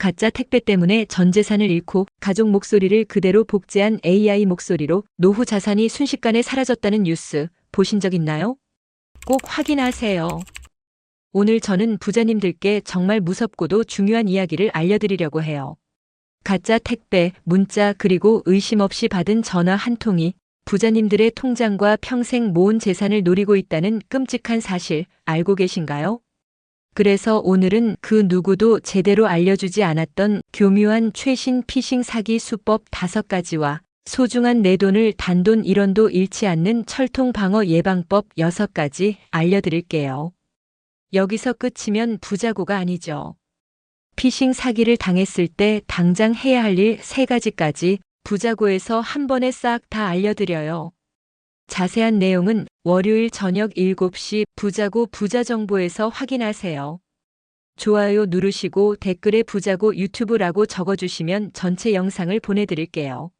가짜 택배 때문에 전 재산을 잃고 가족 목소리를 그대로 복제한 AI 목소리로 노후 자산이 순식간에 사라졌다는 뉴스 보신 적 있나요? 꼭 확인하세요. 오늘 저는 부자님들께 정말 무섭고도 중요한 이야기를 알려드리려고 해요. 가짜 택배, 문자, 그리고 의심 없이 받은 전화 한 통이 부자님들의 통장과 평생 모은 재산을 노리고 있다는 끔찍한 사실 알고 계신가요? 그래서 오늘은 그 누구도 제대로 알려주지 않았던 교묘한 최신 피싱 사기 수법 다섯 가지와 소중한 내 돈을 단돈 1원도 잃지 않는 철통 방어 예방법 여섯 가지 알려드릴게요. 여기서 끝이면 부자고가 아니죠. 피싱 사기를 당했을 때 당장 해야 할일세 가지까지 부자고에서 한 번에 싹 다 알려드려요. 자세한 내용은 월요일 저녁 7시 부자고 부자정보에서 확인하세요. 좋아요 누르시고 댓글에 부자고 유튜브라고 적어주시면 전체 영상을 보내드릴게요.